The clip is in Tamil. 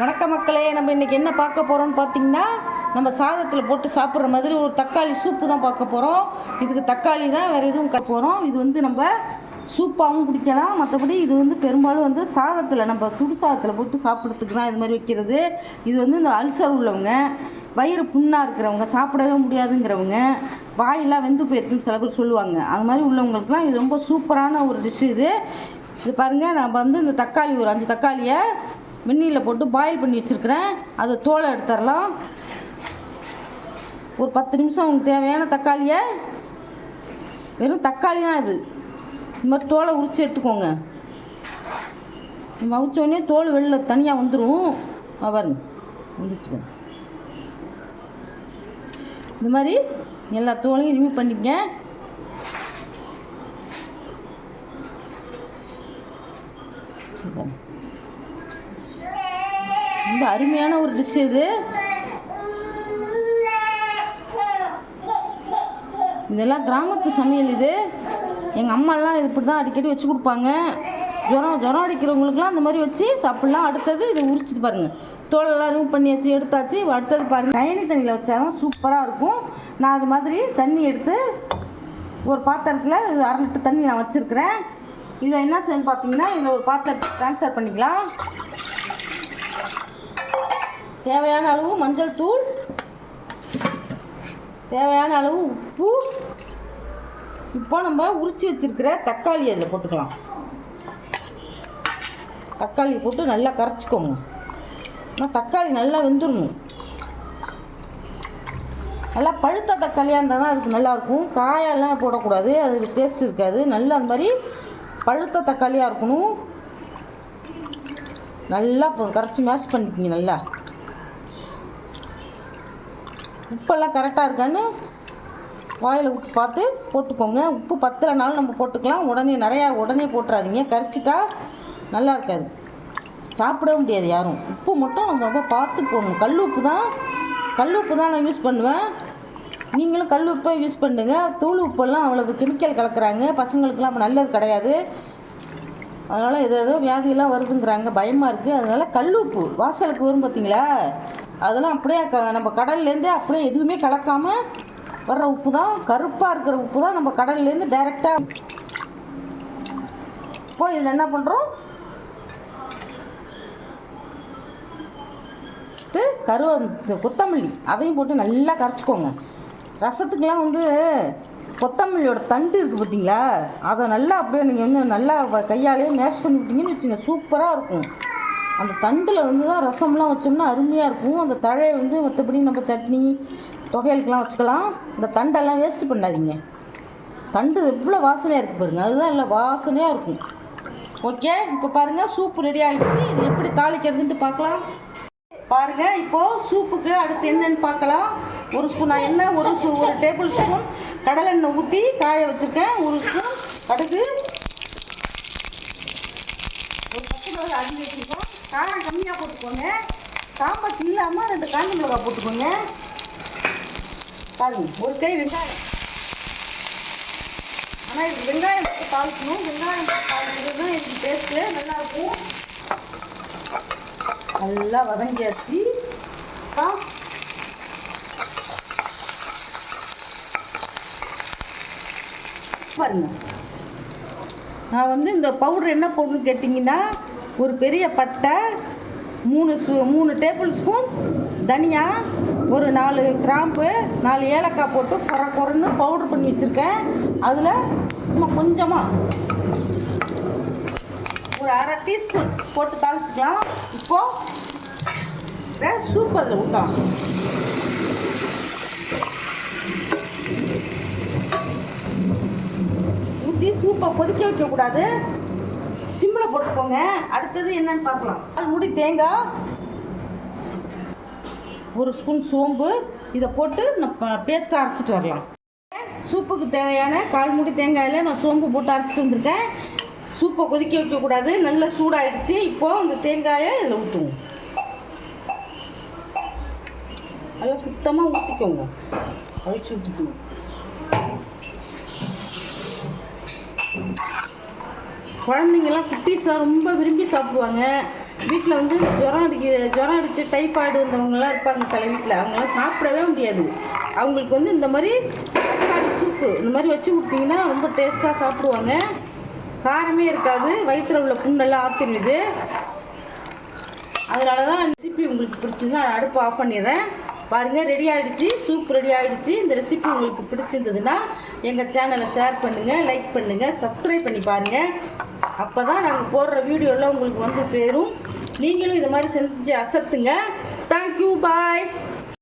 வணக்க மக்களே நம்ம இன்றைக்கி என்ன பார்க்க போகிறோம்னு பார்த்தீங்கன்னா நம்ம சாதத்தில் போட்டு சாப்பிட்ற மாதிரி ஒரு தக்காளி சூப்பு தான் பார்க்க போகிறோம் இதுக்கு தக்காளி தான் வேறு எதுவும் கட்ட போகிறோம் இது வந்து நம்ம சூப்பாகவும் குடிக்கலாம். மற்றபடி இது வந்து பெரும்பாலும் வந்து சாதத்தில் நம்ம சுடு சாதத்தில் போட்டு சாப்பிட்றதுக்கு தான் இது மாதிரி வைக்கிறது. இது வந்து இந்த அல்சர் உள்ளவங்க வயிறு புண்ணாக இருக்கிறவங்க சாப்பிடவே முடியாதுங்கிறவங்க வாயெல்லாம் வெந்து போயிருக்குன்னு சில பேர் சொல்லுவாங்க. அது மாதிரி உள்ளவங்களுக்குலாம் இது ரொம்ப சூப்பரான ஒரு டிஷ் இது. இது பாருங்கள் நம்ம வந்து இந்த தக்காளி ஒரு அஞ்சு தக்காளியை வெந்நீரில் போட்டு பாயில் பண்ணி வச்சுருக்கிறேன். அதை தோலை எடுத்துடலாம். ஒரு பத்து நிமிஷம் உங்களுக்கு தேவையான தக்காளியை. வெறும் தக்காளி தான் இது. இந்த மாதிரி தோலை உரித்து எடுத்துக்கோங்க. நம்ம தோல் வெளில தனியாக வந்துடும் பாருங்க. வந்துச்சுக்கோங்க இந்த மாதிரி எல்லா தோலையும் ரிமூவ் பண்ணிக்கங்க. ரொம்ப அருமையான ஒரு டிஷ் இது. இதெல்லாம் கிராமத்து சமையல் இது. எங்கள் அம்மாலாம் இது இப்படி தான் அடிக்கடி வச்சு கொடுப்பாங்க. ஜுரம் ஜுரம் அடிக்கிறவங்களுக்குலாம் அந்த மாதிரி வச்சு சாப்பிட்லாம். அடுத்தது இது உரிச்சிட்டு பாருங்கள் தோலெல்லாம் ரிமூவ் பண்ணியாச்சு எடுத்தாச்சு. அடுத்தது பாருங்கள் கயனி தண்ணியில் வச்சாதான் சூப்பராக இருக்கும். நான் அது மாதிரி தண்ணி எடுத்து ஒரு பாத்திரத்தில் அரை லிட்டர் தண்ணி நான் வச்சுருக்கிறேன். இதில் என்ன செய்யணும் பார்த்தீங்கன்னா இதில் ஒரு பாத்திரம் ட்ரான்ஸ்ஃபர் பண்ணிக்கலாம். தேவையான அளவு மஞ்சள் தூள். தேவையான அளவு உப்பு. இப்போ நம்ம உரிச்சு வச்சுருக்கிற தக்காளி அதில் போட்டுக்கலாம். தக்காளி போட்டு நல்லா கரைச்சிக்கோங்க. ஆனால் தக்காளி நல்லா வெந்துடணும் நல்லா பழுத்த தக்காளியாக இருந்தால் தான் அதுக்கு நல்லாயிருக்கும் காயெல்லாம் போடக்கூடாது. அதுக்கு டேஸ்ட் இருக்காது. நல்லா அந்த மாதிரி பழுத்த தக்காளியாக இருக்கணும். நல்லா கரைச்சி மேஷ் பண்ணிக்கிங்க நல்லா. உப்பெல்லாம் கரெக்டாக இருக்கான்னு வாயில் உப்பு பார்த்து போட்டுக்கோங்க. உப்பு பத்தலைனாலும் நம்ம போட்டுக்கலாம். உடனே நிறையா உடனே போட்டுறாதீங்க. கரைச்சிட்டா நல்லா இருக்காது. சாப்பிடவே முடியாது யாரும். உப்பு மட்டும் நம்ம ரொம்ப பார்த்து போடணும். கல் உப்பு தான். கல் உப்பு தான் நான் யூஸ் பண்ணுவேன். நீங்களும் கல் உப்பை யூஸ் பண்ணுங்க. தூள் உப்பெல்லாம் அவ்வளவு கெமிக்கல் கலக்குறாங்க. பசங்களுக்குலாம் அப்போ நல்லது கிடையாது. அதனால் ஏதோ வியாதியெல்லாம் வருதுங்கிறாங்க. பயமாக இருக்குது அதனால் கல் உப்பு. வாசலுக்கு வரும் பார்த்தீங்களா அதெல்லாம் அப்படியே க நம்ம கடல்லேருந்தே அப்படியே எதுவுமே கலக்காமல் வர்ற உப்பு தான் கருப்பாக இருக்கிற உப்பு தான் நம்ம கடல்லேருந்து டைரெக்டாக இப்போ இதில் என்ன பண்ணுறோம் கருவ கொத்தமல்லி. அதையும் போட்டு நல்லா கரைச்சிக்கோங்க. ரசத்துக்கெலாம் வந்து கொத்தமல்லியோட தண்டு இருக்குது பார்த்தீங்களா அதை நல்லா அப்படியே நீங்கள் இன்னும் நல்லா கையாலேயே மேஷ் பண்ணி விட்டீங்கன்னு வச்சுங்க. சூப்பராக இருக்கும். அந்த தண்டில் வந்து தான் ரசம்லாம் வச்சோம்னா அருமையாக இருக்கும். அந்த தழையை வந்து மற்றபடி நம்ம சட்னி தொகையலுக்கெலாம் வச்சுக்கலாம். இந்த தண்டெல்லாம் வேஸ்ட் பண்ணாதீங்க. தண்டு எவ்வளோ வாசனையாக இருக்குது பாருங்க. அதுதான் இல்லை வாசனையாக இருக்கும். ஓகே இப்போ பாருங்கள் சூப்பு ரெடி ஆகிடுச்சு இது எப்படி தாளிக்கிறதுன்ட்டு பார்க்கலாம். பாருங்க இப்போது சூப்புக்கு அடுத்து என்னன்னு பார்க்கலாம். ஒரு ஸ்பூன் நான் எண்ணெய் ஒரு ஸ்பூ ஒரு டேபிள் ஸ்பூன் கடலெண்ணெய் ஊற்றி காய வச்சுருக்கேன். ஒரு ஸ்பூன் கடுகு ஒரு பத்து மிளகா அடி வச்சுருக்கோம். காரம் கம்மியாக போட்டுக்கோங்க. சாம்பார் இல்லாமல் ரெண்டு காஞ்ச மிளகா போட்டுக்கோங்க. பாருங்க ஒரு கை வெங்காயம். ஆனால் இது வெங்காயம் போட்டு தாளிக்கணும். வெங்காயம் தாளிக்கிறது தான் இதுக்கு டேஸ்ட்டு நல்லாயிருக்கும் நல்லா வதங்கியாச்சு. ஆ. பாருங்க. நான் வந்து இந்த பவுடர் என்ன பவுடர்னு கேட்டிங்கன்னா ஒரு பெரிய பட்டை மூணு சு மூணு டேபிள் ஸ்பூன் தனியா ஒரு நாலு கிராம்பு நாலு ஏலக்காய் போட்டு குறை குறைன்னு பவுடர் பண்ணி வச்சுருக்கேன். அதில் சும்மா கொஞ்சமாக ஒரு அரை டீஸ்பூன் போட்டு தாளிச்சிக்கலாம். இப்போது சூப் அதில் ஊற்றலாம் ஊற்றி சூப்பை கொதிக்க வைக்கக்கூடாது. சிம்மில் போட்டுக்கோங்க. அடுத்தது என்னன்னு பார்க்கலாம். கால் முடி தேங்காய் ஒரு ஸ்பூன் சோம்பு இதை போட்டு நான் பேஸ்ட்டாக அரைச்சிட்டு வரலாம். சூப்புக்கு தேவையான கால் மூடி தேங்காயில் நான் சோம்பு போட்டு அரைச்சிட்டு வந்திருக்கேன். சூப்பை கொதிக்க வைக்கக்கூடாது. நல்லா சூடாகிடுச்சு இப்போது அந்த தேங்காயை இதில் ஊற்றுவோம். நல்லா சுத்தமாக ஊற்றிக்கோங்க அழிச்சு ஊற்றிக்கோங்க குழந்தைங்கள்லாம் குட்டீஸ்லாம் ரொம்ப விரும்பி சாப்பிடுவாங்க. வீட்டில் வந்து ஜுரம் அடிக்க ஜுரம் அடித்து டைஃபாய்டு வந்தவங்கலாம் இருப்பாங்க சில வீட்டில் அவங்களாம் சாப்பிடவே முடியாது. அவங்களுக்கு வந்து இந்த மாதிரி டைஃபாய்டு சூப்பு இந்த மாதிரி வச்சு கொடுத்தீங்கன்னா ரொம்ப டேஸ்ட்டாக சாப்பிடுவாங்க. காரமே இருக்காது. வயிற்றில் உள்ள புண்ணெல்லாம் ஆற்றிடுது அதனால தான் ரெசிபி உங்களுக்கு பிடிச்சிருந்தா நான் அடுப்பு ஆஃப் பண்ணிடுறேன். பாருங்கள் ரெடி ஆகிடுச்சு சூப் ரெடி ஆகிடுச்சு இந்த ரெசிபி உங்களுக்கு பிடிச்சிருந்ததுன்னா எங்கள் சேனலை ஷேர் பண்ணுங்கள் லைக் பண்ணுங்கள் சப்ஸ்கிரைப் பண்ணி பாருங்கள் அப்போ தான் நாங்கள் போடுற வீடியோலாம் உங்களுக்கு வந்து சேரும். நீங்களும் இது மாதிரி செஞ்சு அசத்துங்க. Thank you bye